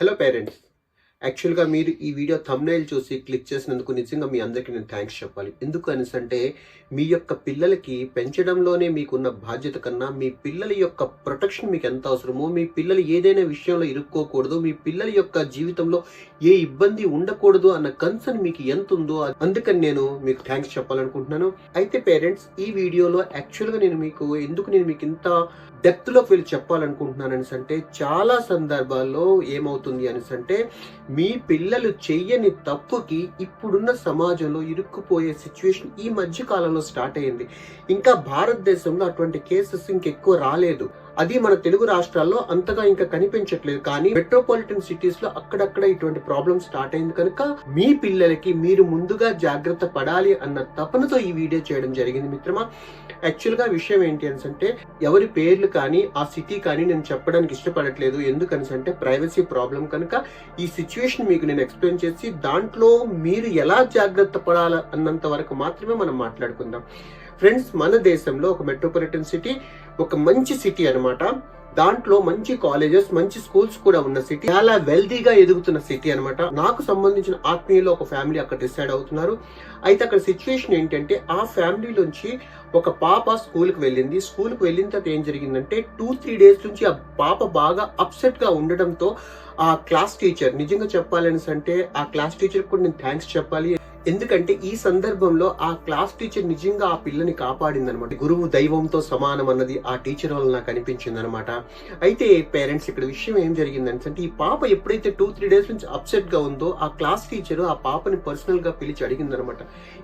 Hello parents యాక్చువల్గా మీరు ఈ వీడియో thumbnail చూసి క్లిక్ చేసినందుకు నిజంగా మీ అందరికీ నేను థ్యాంక్స్ చెప్పాలి. ఎందుకు అనిసంటే అంటే మీ యొక్క పిల్లలకి పెంచడంలోనే మీకున్న బాధ్యత కన్నా మీ పిల్లల యొక్క ప్రొటెక్షన్ మీకు ఎంత అవసరమో మీ పిల్లలు ఏదైనా విషయంలో ఇరుక్కోకూడదు మీ పిల్లల యొక్క జీవితంలో ఏ ఇబ్బంది ఉండకూడదు అన్న కన్సర్న్ మీకు ఎంత ఉందో అందుకని నేను మీకు థ్యాంక్స్ చెప్పాలనుకుంటున్నాను. అయితే పేరెంట్స్ ఈ వీడియోలో యాక్చువల్గా నేను మీకు ఎందుకు నేను మీకు ఇంత డెప్త్లోకి వెళ్ళి చెప్పాలనుకుంటున్నాను అనేసి అంటే చాలా సందర్భాల్లో ఏమవుతుంది అనేసి అంటే మీ పిల్లలు చెయ్యని తప్పుకి ఇప్పుడున్న సమాజంలో ఇరుక్కుపోయే సిచ్యువేషన్ ఈ మధ్య కాలంలో స్టార్ట్ అయింది ఇంకా భారతదేశంలో అటువంటి కేసెస్ ఇంకెక్కువ రాలేదు. అది మన తెలుగు రాష్ట్రాల్లో అంతగా ఇంకా కనిపించట్లేదు. కానీ మెట్రోపాలిటన్ సిటీస్లో అక్కడక్కడ ఇటువంటి ప్రాబ్లమ్ స్టార్ట్ అయింది కనుక మీ పిల్లలకి మీరు ముందుగా జాగ్రత్త పడాలి అన్న తపనతో ఈ వీడియో చేయడం జరిగింది మిత్రమా. యాక్చువల్గా విషయం ఏంటి అంటే ఎవరి పేర్లు కానీ ఆ సిటీ కానీ నేను చెప్పడానికి ఇష్టపడట్లేదు. ఎందుకని అంటే ప్రైవసీ ప్రాబ్లం కనుక ఈ సిచ్యువేషన్ మీకు నేను ఎక్స్ప్లెయిన్ చేసి దాంట్లో మీరు ఎలా జాగ్రత్త పడాల అన్నంత వరకు మాత్రమే మనం మాట్లాడుకుందాం. ఫ్రెండ్స్ మన దేశంలో ఒక మెట్రోపాలిటన్ సిటీ ఒక మంచి సిటీ అన్నమాట. దాంట్లో మంచి కాలేజెస్ మంచి స్కూల్స్ కూడా ఉన్న సిటీ. చాలా వెల్దీగా ఎదుగుతున్న సిటీ అన్నమాట. నాకు సంబంధించిన ఆత్మీయులు ఒక ఫ్యామిలీ అక్కడ డిసైడ్ అవుతున్నారు. అయితే అక్కడ సిచ్యువేషన్ ఏంటంటే ఆ ఫ్యామిలీలోంచి ఒక పాప స్కూల్కి వెళ్ళింది. స్కూల్కి వెళ్ళిన తర్వాత ఏం జరిగిందంటే టూ త్రీ డేస్ నుంచి ఆ పాప బాగా అప్సెట్గా ఉండడంతో ఆ క్లాస్ టీచర్ నిజంగా చెప్పాలని అంటే ఆ క్లాస్ టీచర్ కూడా నేను థ్యాంక్స్ చెప్పాలి. ఎందుకంటే ఈ సందర్భంలో ఆ క్లాస్ టీచర్ నిజంగా ఆ పిల్లని కాపాడింది అనమాట గురువు దైవంతో సమానం అన్నది ఆ టీచర్ వల్ల నాకు అనిపించింది అనమాట అయితే పేరెంట్స్ ఇక్కడ విషయం ఏం జరిగిందంటే ఈ పాప ఎప్పుడైతే టూ త్రీ డేస్ నుంచి అప్సెట్గా ఉందో ఆ క్లాస్ టీచర్ ఆ పాపని పర్సనల్గా పిలిచి అడిగిందనమాట.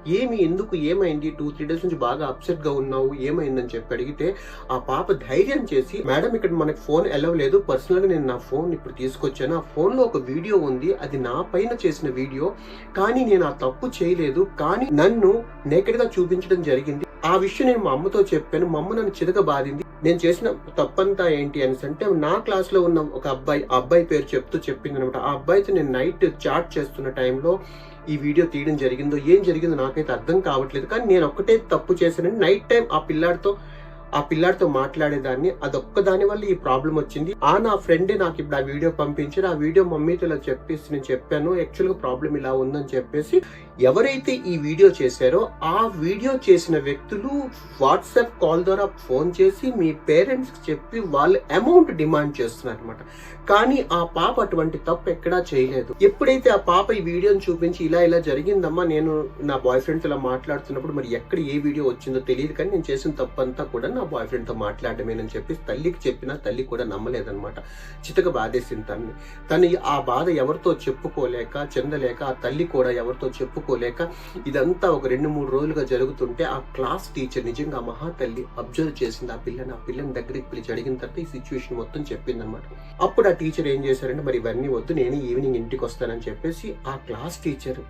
ఏమి ఎందుకు ఏమైంది? టూ త్రీ డేస్ నుంచి బాగా అప్సెట్ గా ఉన్నావు ఏమైందని చెప్పి అడిగితే ఆ పాప ధైర్యం చేసి మేడం ఇక్కడ మనకి ఫోన్ ఎలవలేదు పర్సనల్గా నేను నా ఫోన్ ఇప్పుడు తీసుకొచ్చాను. ఆ ఫోన్లో ఒక వీడియో ఉంది. అది నా పైన చేసిన వీడియో. కానీ నేను ఆ తప్పు చేయలేదు. కానీ నన్ను నేకెడ్గా చూపించడం జరిగింది. ఆ విషయం నేను మా అమ్మతో చెప్పాను. మా అమ్మ నన్ను చితక బాధింది నేను చేసిన తప్పంతా ఏంటి అని అంటే నా క్లాస్లో ఉన్న ఒక అబ్బాయి ఆ అబ్బాయి పేరు చెప్తూ చెప్పింది అనమాట ఆ అబ్బాయితో నేను నైట్ చాట్ చేస్తున్న టైంలో ఈ వీడియో తీయడం జరిగిందో ఏం జరిగిందో నాకైతే అర్థం కావట్లేదు. కానీ నేను ఒక్కటే తప్పు చేశానని నైట్ టైం ఆ పిల్లాడితో ఆ పిల్లాడితో మాట్లాడేదాన్ని. అదొక్క దాని వల్ల ఈ ప్రాబ్లం వచ్చింది. ఆ నా ఫ్రెండే నాకు ఇప్పుడు ఆ వీడియో పంపించారు ఆ వీడియో మమ్మీతో ఇలా చెప్పేసి నేను చెప్పాను. యాక్చువల్గా ప్రాబ్లం ఇలా ఉందని చెప్పేసి ఎవరైతే ఈ వీడియో చేశారో ఆ వీడియో చేసిన వ్యక్తులు వాట్సాప్ కాల్ ద్వారా ఫోన్ చేసి మీ పేరెంట్స్కి చెప్పి వాళ్ళు అమౌంట్ డిమాండ్ చేస్తున్నారు అనమాట కానీ ఆ పాప అటువంటి తప్పు ఎక్కడా చేయలేదు. ఎప్పుడైతే ఆ పాప ఈ వీడియోని చూపించి ఇలా ఇలా జరిగిందమ్మా నేను నా బాయ్ ఫ్రెండ్తో ఇలా మాట్లాడుతున్నప్పుడు మరి ఎక్కడ ఏ వీడియో వచ్చిందో తెలియదు కానీ నేను చేసిన తప్పు అంతా కూడా నా బాయ్ ఫ్రెండ్తో మాట్లాడమేనని చెప్పి తల్లికి చెప్పినా తల్లి కూడా నమ్మలేదన్నమాట. చితక బాధేసింది తన్ని. తను ఆ బాధ ఎవరితో చెప్పుకోలేక చెందలేక ఆ తల్లి కూడా ఎవరితో చెప్పుకోలేక ఇదంతా ఒక రెండు మూడు రోజులుగా జరుగుతుంటే ఆ క్లాస్ టీచర్ నిజంగా ఆ మహా తల్లి అబ్జర్వ్ చేసింది. ఆ పిల్లని ఆ పిల్లని దగ్గరికి పిలిచి అడిగిన తర్వాత ఈ సిచ్యువేషన్ మొత్తం చెప్పిందనమాట అప్పుడు టీచర్ ఏం చేశారంటే మరి ఇవన్నీ వద్దు నేను ఈవినింగ్ ఇంటికి వస్తానని చెప్పేసి ఆ క్లాస్ టీచర్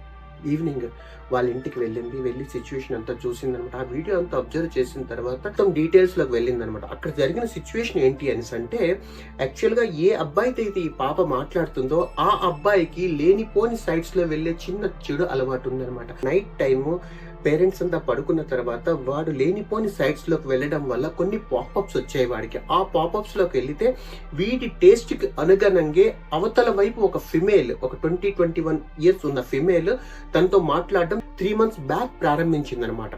ఈవినింగ్ వాళ్ళ ఇంటికి వెళ్ళింది. వెళ్ళి సిచ్యువేషన్ అంతా చూసింది అనమాట ఆ వీడియో అంతా అబ్జర్వ్ చేసిన తర్వాత మొత్తం డీటెయిల్స్లోకి వెళ్ళిందనమాట. అక్కడ జరిగిన సిచ్యువేషన్ ఏంటి అనేసి అంటే యాక్చువల్గా ఏ అబ్బాయితో అయితే ఈ పాప మాట్లాడుతుందో ఆ అబ్బాయికి లేనిపోని సైట్స్లో వెళ్ళే చిన్న చెడు అలవాటు ఉందనమాట. నైట్ టైము పేరెంట్స్ అంతా పడుకున్న తర్వాత వాడు లేనిపోని సైట్స్లోకి వెళ్ళడం వల్ల కొన్ని పాపప్స్ వచ్చాయి వాడికి. ఆ పాపప్స్లోకి వెళ్తే వీటి టేస్ట్కి అనుగుణంగా అవతల వైపు ఒక ఫిమేల్ ఒక ట్వంటీ ట్వంటీ వన్ ఇయర్స్ ఉన్న ఫిమేల్ తనతో మాట్లాడడం త్రీ మంత్స్ బ్యాక్ ప్రారంభించిందనమాట.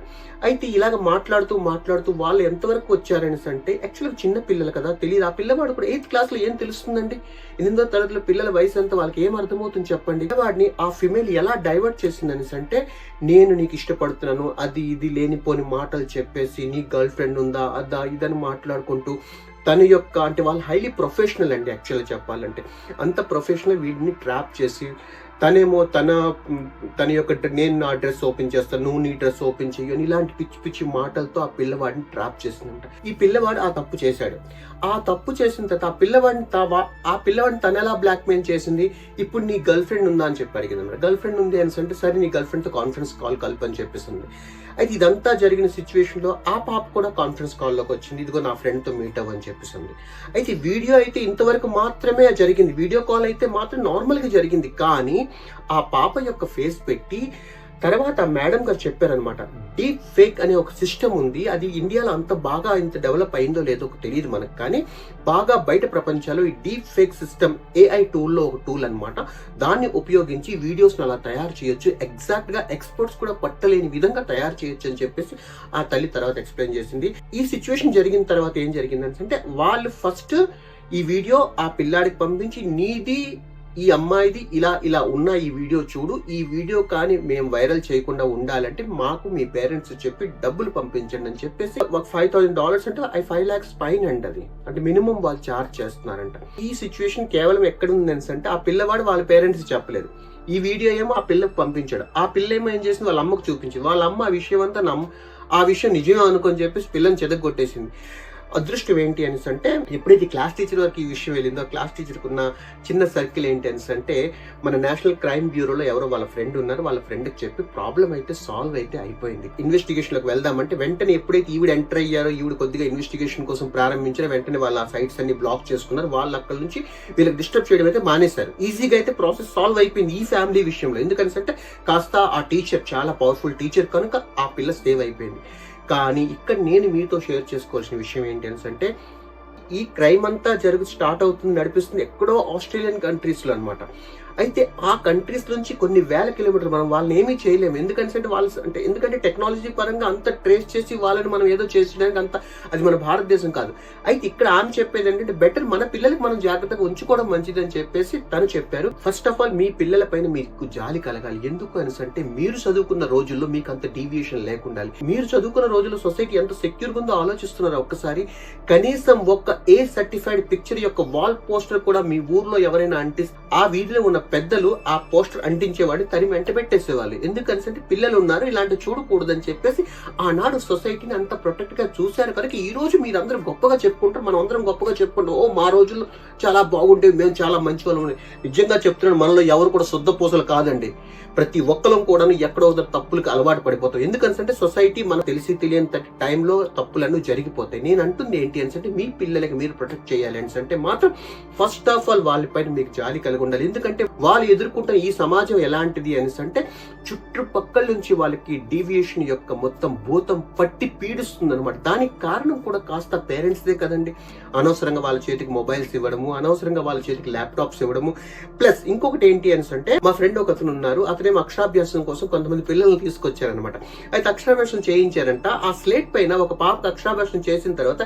అయితే ఇలాగ మాట్లాడుతూ మాట్లాడుతూ వాళ్ళు ఎంతవరకు వచ్చారని అంటే యాక్చువల్గా చిన్న పిల్లలు కదా తెలియదు ఆ పిల్లవాడు కూడా ఎయిత్ క్లాస్లో ఏం తెలుస్తుందండి? ఎనిమిదో తరగతిలో పిల్లల వయసు అంతా వాళ్ళకి ఏం అర్థమవుతుంది చెప్పండి? వాడిని ఆ ఫిమేల్ ఎలా డైవర్ట్ చేసిందని అంటే నేను నీకు ఇష్టపడుతున్నాను అది ఇది లేనిపోని మాటలు చెప్పేసి నీ గర్ల్ ఫ్రెండ్ ఉందా అదా ఇదని మాట్లాడుకుంటూ తన యొక్క అంటే వాళ్ళు హైలీ ప్రొఫెషనల్ అండి యాక్చువల్గా చెప్పాలంటే. అంత ప్రొఫెషనల్ వీడిని ట్రాప్ చేసి తనేమో తన తన యొక్క నేను నా డ్రెస్ ఓపెన్ చేస్తాను నువ్వు నీ డ్రెస్ ఓపెన్ చేయని ఇలాంటి పిచ్చి పిచ్చి మాటలతో ఆ పిల్లవాడిని ట్రాప్ చేసిందంట. ఈ పిల్లవాడు ఆ తప్పు చేశాడు. ఆ తప్పు చేసిన తర్వాత ఆ పిల్లవాడిని ఆ పిల్లవాడిని తన ఎలా బ్లాక్మెయిల్ చేసింది? ఇప్పుడు నీ గర్ల్ ఫ్రెండ్ ఉందా అని చెప్పి అడిగింది గర్ల్ ఫ్రెండ్ ఉంది అని అంటే సరే నీ గర్ల్ ఫ్రెండ్తో కాన్ఫరెన్స్ కాల్ కలపని చెప్పేసింది అయితే ఇదంతా జరిగిన సిచ్యువేషన్లో ఆ పాప కూడా కాన్ఫరెన్స్ కాల్లోకి వచ్చింది. ఇదిగో నా ఫ్రెండ్తో మీట్ అవ్వని చెప్పేసింది అయితే వీడియో అయితే ఇంతవరకు మాత్రమే జరిగింది. వీడియో కాల్ అయితే మాత్రం నార్మల్గా జరిగింది. కానీ ఆ పాప యొక్క ఫేస్ పెట్టి తర్వాత మేడం గారు చెప్పారనమాట డీప్ ఫేక్ అనే ఒక సిస్టమ్ ఉంది అది ఇండియాలో అంత బాగా ఇంత డెవలప్ అయిందో లేదో తెలియదు మనకు కానీ బాగా బయట ప్రపంచంలో ఈ డీప్ ఫేక్ సిస్టమ్ ఏఐ టూల్లో ఒక టూల్ అనమాట దాన్ని ఉపయోగించి వీడియోస్ని అలా తయారు చేయొచ్చు ఎగ్జాక్ట్గా ఎక్స్పర్ట్స్ కూడా పట్టలేని విధంగా తయారు చేయొచ్చు అని చెప్పేసి ఆ తల్లి తర్వాత ఎక్స్ప్లెయిన్ చేసింది. ఈ సిచ్యువేషన్ జరిగిన తర్వాత ఏం జరిగిందంటే అంటే వాళ్ళు ఫస్ట్ ఈ వీడియో ఆ పిల్లాడికి పంపించి నీది ఈ అమ్మాయిది ఇలా ఇలా ఉన్న ఈ వీడియో చూడు. ఈ వీడియో కానీ మేము వైరల్ చేయకుండా ఉండాలంటే మాకు మీ పేరెంట్స్ చెప్పి డబ్బులు పంపించండి అని చెప్పేసి ఒక ఫైవ్ థౌసండ్ డాలర్స్ అంటే ఐ ఫైవ్ లాక్స్ పైన అండి అది అంటే మినిమం వాళ్ళు చార్జ్ చేస్తున్నారంట. ఈ సిచ్యువేషన్ కేవలం ఎక్కడ ఉంది అంటే ఆ పిల్లవాడు వాళ్ళ పేరెంట్స్ చెప్పలేదు. ఈ వీడియో ఏమో ఆ పిల్లకు పంపించాడు. ఆ పిల్ల ఏమో ఏం చేసింది? వాళ్ళ అమ్మకు చూపించింది. వాళ్ళ అమ్మ ఆ విషయం అంతా నమ్మ ఆ విషయం నిజమే అనుకొని చెప్పేసి పిల్లని చెదగొట్టేసింది అదృష్టం ఏంటి అనేసి అంటే ఎప్పుడైతే క్లాస్ టీచర్ వరకు ఈ విషయం వెళ్ళిందో క్లాస్ టీచర్కి ఉన్న చిన్న సర్కిల్ ఏంటి అనేసి అంటే మన నేషనల్ క్రైమ్ బ్యూరోలో ఎవరో వాళ్ళ ఫ్రెండ్ ఉన్నారు. వాళ్ళ ఫ్రెండ్కి చెప్పి ప్రాబ్లం అయితే సాల్వ్ అయితే అయిపోయింది. ఇన్వెస్టిగేషన్లోకి వెళ్దామంటే వెంటనే ఎప్పుడైతే ఈవిడ ఎంటర్ అయ్యారో ఈవిడ కొద్దిగా ఇన్వెస్టిగేషన్ కోసం ప్రారంభించారో వెంటనే వాళ్ళ సైట్స్ అన్ని బ్లాక్ చేసుకున్నారు. వాళ్ళు అక్కడ నుంచి వీళ్ళకి డిస్టర్బ్ చేయడం అయితే మానేశారు. ఈజీగా అయితే ప్రాసెస్ సాల్వ్ అయిపోయింది ఈ ఫ్యామిలీ విషయంలో. ఎందుకని అంటే కాస్త ఆ టీచర్ చాలా పవర్ఫుల్ టీచర్ కనుక ఆ పిల్ల సేవ్ అయిపోయింది. కానీ ఇక్కడ నేను మీతో షేర్ చేసుకోవాల్సిన విషయం ఏంటి అంటే ఈ క్రైమ్ అంతా జరుగు స్టార్ట్ అవుతుంది నడిపిస్తుంది ఎక్కడో ఆస్ట్రేలియన్ కంట్రీస్లో అనమాట అయితే ఆ కంట్రీస్ నుంచి కొన్ని వేల కిలోమీటర్లు మనం వాళ్ళని ఏమీ చేయలేము. ఎందుకంటే వాళ్ళు అంటే ఎందుకంటే టెక్నాలజీ పరంగా అంత ట్రేస్ చేసి వాళ్ళని మనం ఏదో చేసడానికి అంత అది మన భారతదేశం కాదు. అయితే ఇక్కడ ఆమె చెప్పేది ఏంటంటే బెటర్ మన పిల్లలకి మనం జాగ్రత్తగా ఉంచుకోవడం మంచిది అని చెప్పేసి తను చెప్పారు. ఫస్ట్ ఆఫ్ ఆల్ మీ పిల్లల పైన మీకు జాలి కలగాలి. ఎందుకు అని అంటే మీరు చదువుకున్న రోజుల్లో మీకు అంత డీవియేషన్ లేకుండా మీరు చదువుకున్న రోజుల్లో సొసైటీ ఎంత సెక్యూర్ ఉందో ఆలోచిస్తున్నారు ఒక్కసారి. కనీసం ఒక్క ఏ సర్టిఫైడ్ పిక్చర్ యొక్క వాల్ పోస్టర్ కూడా మీ ఊర్లో ఎవరైనా అంటిస్తే ఆ వీధిలో ఉన్న పెద్దలు ఆ పోస్టర్ అంటించేవాడు తరిమి వెంట పెట్టేసేవాళ్ళు ఎందుకంటే పిల్లలు ఉన్నారు ఇలాంటి చూడకూడదని చెప్పేసి ఆనాడు సొసైటీని అంత ప్రొటెక్ట్గా చూశారు కనుక ఈ రోజు మీరందరూ గొప్పగా చెప్పుకుంటారు. మనం అందరం గొప్పగా చెప్పుకుంటాం. ఓ మా రోజుల్లో చాలా బాగుండేవి మేము చాలా మంచి వాళ్ళం నిజంగా చెప్తున్నాను మనలో ఎవరు కూడా శుద్ధ పూసలు కాదండి. ప్రతి ఒక్కరం కూడా ఎక్కడో తప్పులకు అలవాటు పడిపోతాం. ఎందుకంటే సొసైటీ మనకు తెలిసి తెలియని టైంలో తప్పులన్నీ జరిగిపోతాయి. నేను అంటుంది ఏంటి అని అంటే మీ పిల్లలకి మీరు ప్రొటెక్ట్ చేయాలి అని అంటే మాత్రం ఫస్ట్ ఆఫ్ ఆల్ వాళ్ళపైన మీకు జాలి కలిగి ఉండాలి. ఎందుకంటే వాళ్ళు ఎదుర్కొంటున్న ఈ సమాజం ఎలాంటిది అని అంటే చుట్టుపక్కల నుంచి వాళ్ళకి డీవియేషన్ యొక్క మొత్తం భూతం పట్టి పీడిస్తుంది అనమాట దానికి కారణం కూడా కాస్త పేరెంట్స్దే కదండి. అనవసరంగా వాళ్ళ చేతికి మొబైల్స్ ఇవ్వడము అనవసరంగా వాళ్ళ చేతికి ల్యాప్టాప్స్ ఇవ్వడము. ప్లస్ ఇంకొకటి ఏంటి అని అంటే మా ఫ్రెండ్ ఒక అతను ఉన్నారు. అతనేమో అక్షరాభ్యాసం కోసం కొంతమంది పిల్లల్ని తీసుకొచ్చారనమాట అయితే అక్షరాభ్యాసం చేయించారంట. ఆ స్లేట్ పైన ఒక పాప అక్షరాభ్యాసం చేసిన తర్వాత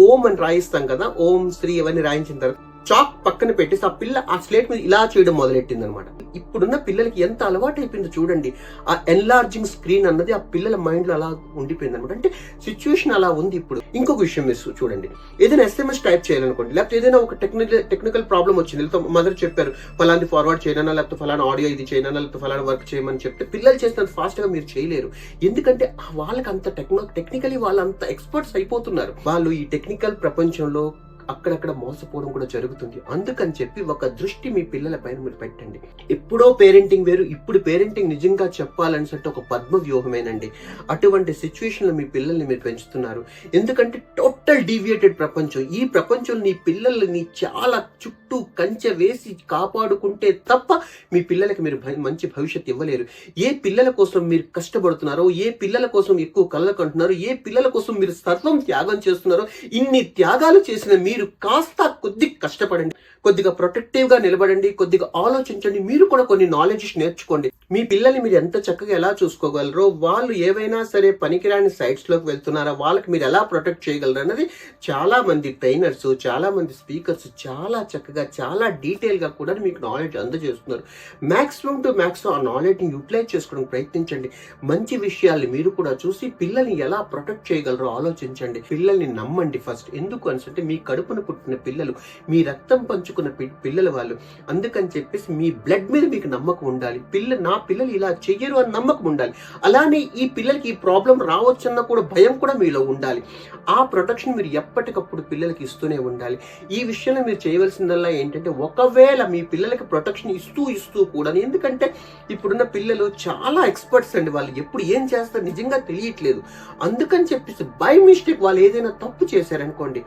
ఓం అని రాయిస్తాం కదా. ఓం శ్రీ ఇవన్నీ రాయించిన తర్వాత చాక్ పక్కన పెట్టేసి ఆ పిల్ల ఆ స్లేట్ మీద ఇలా చేయడం మొదలెట్టింది అనమాట ఇప్పుడున్న పిల్లలకి ఎంత అలవాటు అయిపోయిందో చూడండి. ఆ ఎన్లార్జింగ్ స్క్రీన్ అన్నది ఆ పిల్లల మైండ్లో అలా ఉండిపోయింది అనమాట అంటే సిచ్యువేషన్ అలా ఉంది ఇప్పుడు. ఇంకొక విషయం మిస్ చూడండి. ఏదైనా ఎస్ఎంఎస్ టైప్ చేయాలనుకోండి లేకపోతే ఏదైనా ఒక టెక్నికల్ టెక్నికల్ ప్రాబ్లం వచ్చింది. లేకపోతే మదర్ చెప్పారు ఫలాంటి ఫార్వర్డ్ చేయనా లేకపోతే ఫలానా ఆడియో ఇది చేయనా లేకపోతే ఫలానా వర్క్ చేయమని చెప్తే పిల్లలు చేసినంత ఫాస్ట్గా మీరు చేయలేరు. ఎందుకంటే వాళ్ళకి అంత టెక్నో టెక్నికలీ వాళ్ళు అంత ఎక్స్పర్ట్స్ అయిపోతున్నారు. వాళ్ళు ఈ టెక్నికల్ ప్రపంచంలో అక్కడక్కడ మోసపోవడం కూడా జరుగుతుంది. అందుకని చెప్పి ఒక దృష్టి మీ పిల్లల పైన మీరు పెట్టండి. ఎప్పుడో పేరెంటింగ్ వేరు ఇప్పుడు పేరెంటింగ్ నిజంగా చెప్పాలనిసంటే ఒక పద్మ వ్యూహమేనండి. అటువంటి సిచ్యువేషన్లో మీ పిల్లల్ని మీరు పెంచుతున్నారు. ఎందుకంటే టోటల్ డీవియేటెడ్ ప్రపంచం. ఈ ప్రపంచంలో నీ పిల్లల్ని చాలా చుట్టూ కంచె వేసి కాపాడుకుంటే తప్ప మీ పిల్లలకి మీరు మంచి భవిష్యత్తు ఇవ్వలేరు. ఏ పిల్లల కోసం మీరు కష్టపడుతున్నారో ఏ పిల్లల కోసం ఎక్కువ కళ్ళకంటున్నారో ఏ పిల్లల కోసం మీరు సర్వం త్యాగం చేస్తున్నారో ఇన్ని త్యాగాలు చేసిన మీ మీరు కాస్త కొద్ది కష్టపడండి కొద్దిగా ప్రొటెక్టివ్గా నిలబడండి కొద్దిగా ఆలోచించండి మీరు కూడా కొన్ని నాలెడ్జ్ నేర్చుకోండి. మీ పిల్లల్ని మీరు ఎంత చక్కగా ఎలా చూసుకోగలరో వాళ్ళు ఏవైనా సరే పనికిరాని సైట్స్లోకి వెళ్తున్నారో వెళ్తున్నారా వాళ్ళకి మీరు ఎలా ప్రొటెక్ట్ చేయగలరు అన్నది చాలామంది ట్రైనర్స్ చాలామంది స్పీకర్స్ చాలా చక్కగా చాలా డీటెయిల్గా కూడా మీకు నాలెడ్జ్ అందజేస్తున్నారు. మ్యాక్సిమం టు మ్యాక్సిమం ఆ నాలెడ్జ్ని యూటిలైజ్ చేసుకోవడానికి ప్రయత్నించండి. మంచి విషయాల్ని మీరు కూడా చూసి పిల్లల్ని ఎలా ప్రొటెక్ట్ చేయగలరో ఆలోచించండి. పిల్లల్ని నమ్మండి ఫస్ట్ ఎందుకు అంటే మీ కడుపున పుట్టిన పిల్లలు మీ రక్తం పంచుకున్న పిల్లల వాళ్ళు. అందుకని చెప్పేసి మీ బ్లడ్ మీద మీకు నమ్మకం ఉండాలి. పిల్ల నా పిల్లలు ఇలా చెయ్యరు అని నమ్మకం ఉండాలి. అలానే ఈ పిల్లలకి ఈ ప్రాబ్లం రావచ్చన్న కూడా భయం కూడా మీలో ఉండాలి. ఆ ప్రొటెక్షన్ మీరు ఎప్పటికప్పుడు పిల్లలకి ఇస్తూనే ఉండాలి. ఈ విషయంలో మీరు చేయవలసిందల్లా ఏంటంటే ఒకవేళ మీ పిల్లలకి ప్రొటెక్షన్ ఇస్తూ ఇస్తూ కూడా ఎందుకంటే ఇప్పుడున్న పిల్లలు చాలా ఎక్స్పర్ట్స్ అండి వాళ్ళు. ఎప్పుడు ఏం చేస్తారు నిజంగా తెలియట్లేదు. అందుకని చెప్పేసి బై మిస్టేక్ వాళ్ళు ఏదైనా తప్పు చేశారనుకోండి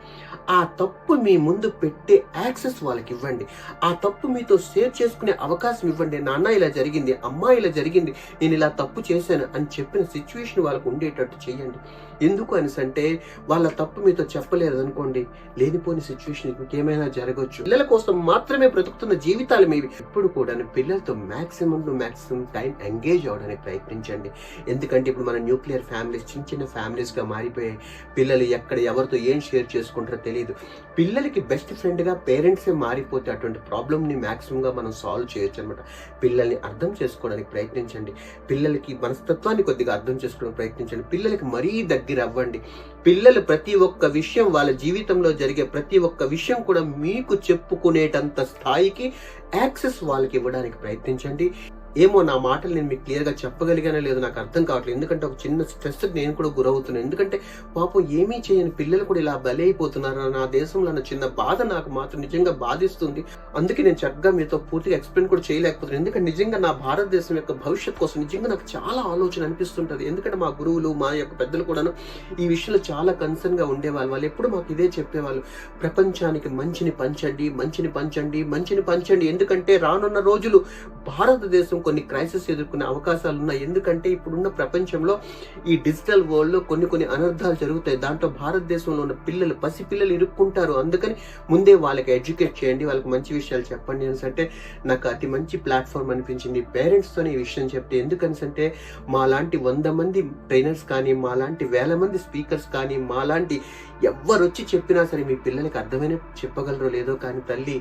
ఆ తప్పు మీ ముందు పెట్టే యాక్సెస్ వాళ్ళకి ఇవ్వండి. ఆ తప్పు మీతో షేర్ చేసుకునే అవకాశం ఇవ్వండి. నాన్న ఇలా జరిగింది. అమ్మ అమ్మా ఇలా జరిగింది. నేను ఇలా తప్పు చేశాను అని చెప్పిన సిచ్యువేషన్ వాళ్ళకు ఉండేటట్టు చేయండి. ఎందుకు అనేసి అంటే వాళ్ళ తప్పు మీతో చెప్పలేదు అనుకోండి లేనిపోని సిచ్యువేషన్ ఇంకేమైనా జరగవచ్చు పిల్లల కోసం మాత్రమే బ్రతుకుతున్న జీవితాలు మీవి. ఇప్పుడు కూడా పిల్లలతో maximum to maximum time engage అవడానికి ప్రయత్నించండి. ఎందుకంటే ఇప్పుడు మన న్యూక్లియర్ ఫ్యామిలీస్ చిన్న చిన్న ఫ్యామిలీస్గా మారిపోయాయి. పిల్లలు ఎక్కడ ఎవరితో ఏం షేర్ చేసుకుంటారో తెలియదు పిల్లలకి బెస్ట్ ఫ్రెండ్గా పేరెంట్సే మారిపోతే అటువంటి ప్రాబ్లమ్ని మ్యాక్సిమంగా మనం సాల్వ్ చేయొచ్చు అనమాట పిల్లల్ని అర్థం చేసుకోవడానికి ప్రయత్నించండి. పిల్లలకి మనస్తత్వాన్ని కొద్దిగా అర్థం చేసుకోవడానికి ప్రయత్నించండి. పిల్లలకి మరీ దగ్గర అవ్వండి పిల్లలు ప్రతి ఒక్క విషయం వాళ్ళ జీవితంలో జరిగే ప్రతి ఒక్క విషయం కూడా మీకు చెప్పుకునేటంత స్థాయికి యాక్సెస్ వాళ్ళకి ఇవ్వడానికి ప్రయత్నించండి. ఏమో నా మాటలు నేను మీకు క్లియర్గా చెప్పగలిగానో లేదో నాకు అర్థం కావట్లేదు. ఎందుకంటే ఒక చిన్న స్ట్రెస్కి నేను కూడా గురవుతున్నాను. ఎందుకంటే పాపం ఏమీ చేయని పిల్లలు కూడా ఇలా బలైపోతున్నారు నా దేశంలో అన్న చిన్న బాధ నాకు మాత్రం నిజంగా బాధిస్తుంది. అందుకే నేను చక్కగా మీతో పూర్తిగా ఎక్స్ప్లెయిన్ కూడా చేయలేకపోతున్నాను. ఎందుకంటే నిజంగా నా భారతదేశం యొక్క భవిష్యత్ కోసం నిజంగా నాకు చాలా ఆలోచన అనిపిస్తుంటుంది. ఎందుకంటే మా గురువులు మా యొక్క పెద్దలు కూడాను ఈ విషయంలో చాలా కన్సర్న్గా ఉండేవాళ్ళు. వాళ్ళు ఎప్పుడు మాకు ఇదే చెప్పేవాళ్ళు. ప్రపంచానికి మంచిని పంచండి మంచిని పంచండి మంచిని పంచండి. ఎందుకంటే రానున్న రోజులు భారతదేశం కొన్ని క్రైసిస్ ఎదుర్కొనే అవకాశాలు ఉన్నాయి ఎందుకంటే ఇప్పుడున్న ప్రపంచంలో ఈ డిజిటల్ వరల్డ్లో కొన్ని కొన్ని అనర్థాలు జరుగుతాయి. దాంట్లో భారతదేశంలో ఉన్న పిల్లలు పసి పిల్లలు ఇరుక్కుంటారు. అందుకని ముందే వాళ్ళకి ఎడ్యుకేట్ చేయండి. వాళ్ళకి మంచి విషయాలు చెప్పండి అంటే నాకు అతి మంచి ప్లాట్ఫామ్ అనిపించింది. పేరెంట్స్తోనే ఈ విషయం చెప్తే ఎందుకని అంటే వంద మంది ట్రైనర్స్ కానీ మాలాంటి వేల మంది స్పీకర్స్ కానీ మాలాంటి ఎవరు వచ్చి చెప్పినా సరే మీ పిల్లలకి అర్థమైన చెప్పగలరో లేదో కానీ తల్లి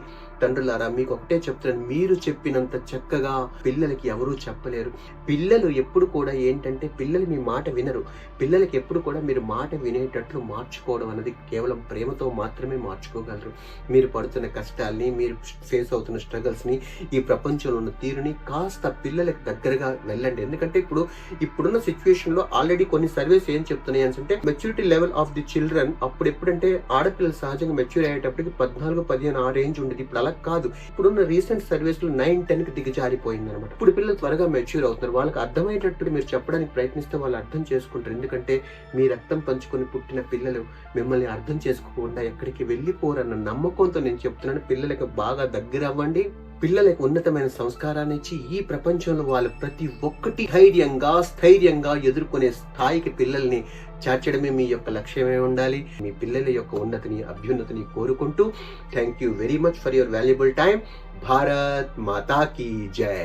తండ్రులారా మీకు ఒకటే చెప్తున్నాను. మీరు చెప్పినంత చక్కగా పిల్లలకి ఎవరూ చెప్పలేరు. పిల్లలు ఎప్పుడు కూడా ఏంటంటే పిల్లలు మీ మాట వినరు. పిల్లలకి ఎప్పుడు కూడా మీరు మాట వినేటట్లు మార్చుకోవడం అనేది కేవలం ప్రేమతో మాత్రమే మార్చుకోగలరు. మీరు పడుతున్న కష్టాల్ని మీరు ఫేస్ అవుతున్న స్ట్రగల్స్ని ఈ ప్రపంచంలో ఉన్న తీరుని కాస్త పిల్లలకి దగ్గరగా వెళ్ళండి. ఎందుకంటే ఇప్పుడు ఇప్పుడున్న సిచ్యువేషన్లో ఆల్రెడీ కొన్ని సర్వేస్ ఏం చెప్తున్నాయి అంటే maturity level of the children అప్పుడు ఎప్పుడంటే ఆడపిల్లలు సహజంగా మెచ్యూర్ అయ్యేటప్పటికి పద్నాలుగు పదిహేను ఆ రేంజ్ ఉండేది. ఇప్పుడు అలా కాదు. ఇప్పుడున్న రీసెంట్ సర్వీస్లో నైన్ టెన్కి దిగజారిపోయింది అనమాట ఇప్పుడు పిల్లలు త్వరగా మెచ్యూర్ అవుతారు వాళ్ళకి అర్థమయ్యేటట్టు మీరు చెప్పడానికి ప్రయత్నిస్తే వాళ్ళు అర్థం చేసుకుంటారు. ఎందుకంటే మీ రక్తం పంచుకొని పుట్టిన పిల్లలు మిమ్మల్ని అర్థం చేసుకోకుండా ఎక్కడికి వెళ్ళిపోరన్న నమ్మకంతో నేను చెప్తున్నాను. పిల్లలకు బాగా దగ్గర అవ్వండి పిల్లలకు ఉన్నతమైన సంస్కారాన్ని ఇచ్చి ఈ ప్రపంచంలో వాళ్ళు ప్రతి ఒక్కటి ధైర్యంగా స్థైర్యంగా ఎదుర్కొనే స్థాయికి పిల్లల్ని చేర్చడమే మీ యొక్క లక్ష్యమే ఉండాలి. మీ పిల్లల యొక్క ఉన్నతిని అభ్యున్నతిని కోరుకుంటూ thank you very much for your valuable time Bharat Mata key జై